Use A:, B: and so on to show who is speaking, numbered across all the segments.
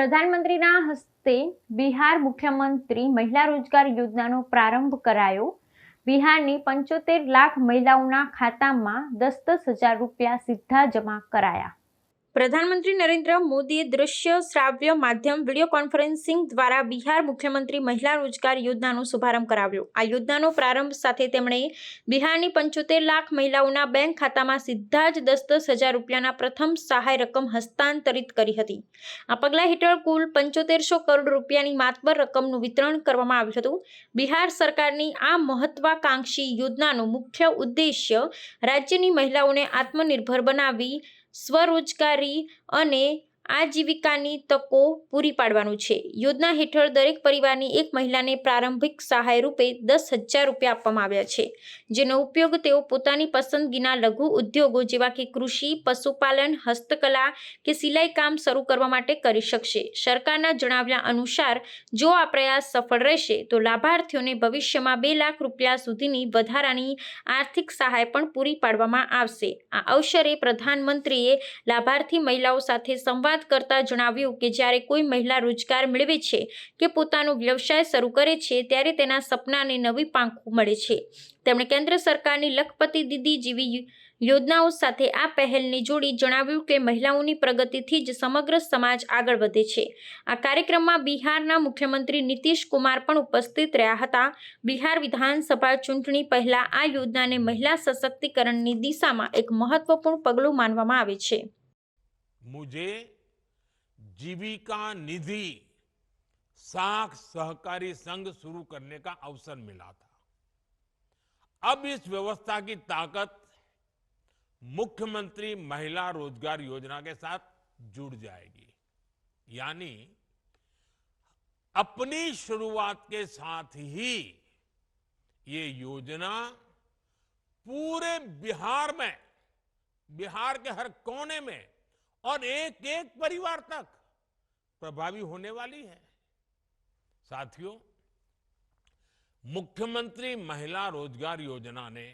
A: પ્રધાનમંત્રીના હસ્તે બિહાર મુખ્યમંત્રી મહિલા રોજગાર યોજનાનો પ્રારંભ કરાયો. બિહારની પંચોતેર લાખ મહિલાઓના ખાતામાં દસ દસ હજાર રૂપિયા સીધા જમા કરાયા. પ્રધાનમંત્રી નરેન્દ્ર મોદીએ દૃશ્ય શ્રાવ્ય માધ્યમ વીડિયો કોન્ફરન્સિંગ દ્વારા બિહાર મુખ્યમંત્રી મહિલા રોજગાર યોજનાનો શુભારંભ કરાવ્યો. આ યોજનાનો પ્રારંભ સાથે તેમણે બિહારની પંચોતેર લાખ મહિલાઓના બેંક ખાતામાં સીધા જ દસ દસ હજાર રૂપિયાના પ્રથમ સહાય રકમ હસ્તાંતરિત કરી હતી. આ પગલાં હેઠળ કુલ પંચોતેરસો કરોડ રૂપિયાની માતબર રકમનું વિતરણ કરવામાં આવ્યું હતું. બિહાર સરકારની આ મહત્વાકાંક્ષી યોજનાનો મુખ્ય ઉદ્દેશ્ય રાજ્યની મહિલાઓને આત્મનિર્ભર બનાવી સ્વરોજગારી અને આજીવિકાની તકો પૂરી પાડવાનું છે. યોજના હેઠળ દરેક પરિવારની એક મહિલાને પ્રારંભિક સહાય રૂપે દસ હજાર રૂપિયા આપવામાં આવ્યા છે. જેનો ઉપયોગ તેઓ પોતાની પસંદગીના લઘુ ઉદ્યોગો જેવા કે કૃષિ, પશુપાલન, હસ્તકલા કે સિલાઈ કામ શરૂ કરવા માટે કરી શકશે. સરકારના જણાવ્યા અનુસાર, જો આ પ્રયાસ સફળ રહેશે, તો લાભાર્થીઓને ભવિષ્યમાં બે લાખ રૂપિયા સુધીની વધારાની આર્થિક સહાય પણ પૂરી પાડવામાં આવશે. આ અવસરે પ્રધાનમંત્રીએ લાભાર્થી મહિલાઓ સાથે સંવાદ કરતા જણાવ્યું કે જ્યારે કોઈ મહિલા રોજગાર મેળવે છે કે પોતાનો વ્યવસાય શરૂ કરે છે, ત્યારે તેના સપનાને નવી પાંખો મળે છે. તેમણે કેન્દ્ર સરકારની લખપતિ દીદી જેવી યોજનાઓ સાથે આ પહેલને જોડી જણાવ્યું કે મહિલાઓની પ્રગતિથી જ સમગ્ર સમાજ આગળ વધે છે. આ કાર્યક્રમમાં બિહારના મુખ્યમંત્રી નીતિશ કુમાર પણ ઉપસ્થિત રહ્યા હતા. બિહાર વિધાનસભા ચૂંટણી પહેલા આ યોજનાને મહિલા સશક્તિકરણની દિશામાં એક મહત્વપૂર્ણ પગલું માનવામાં આવે છે.
B: मुझे जीविका निधि साख सहकारी संघ शुरू करने का अवसर मिला था। अब इस व्यवस्था की ताकत मुख्यमंत्री महिला रोज़गार योजना के साथ जुड़ जाएगी। यानी अपनी शुरुआत के साथ ही ये योजना पूरे बिहार में, बिहार के हर कोने में और एक एक परिवार तक प्रभावी होने वाली है। साथियों, मुख्यमंत्री महिला रोज़गार योजना ने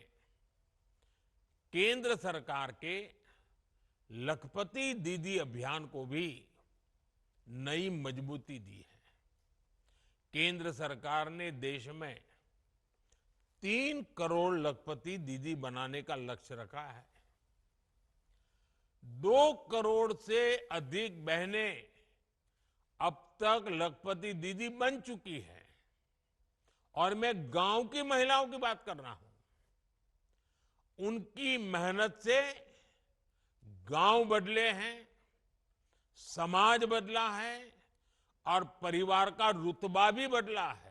B: केंद्र सरकार के लखपति दीदी अभियान को भी नई मजबूती दी है। केंद्र सरकार ने देश में तीन करोड़ लखपति दीदी बनाने का लक्ष्य रखा है। दो करोड़ से अधिक बहनें अब तक लखपति दीदी बन चुकी है। और मैं गाँव की महिलाओं की बात कर रहा हूँ। उनकी मेहनत से गाँव बदले हैं, समाज बदला है, और परिवार का रुतबा भी बदला है।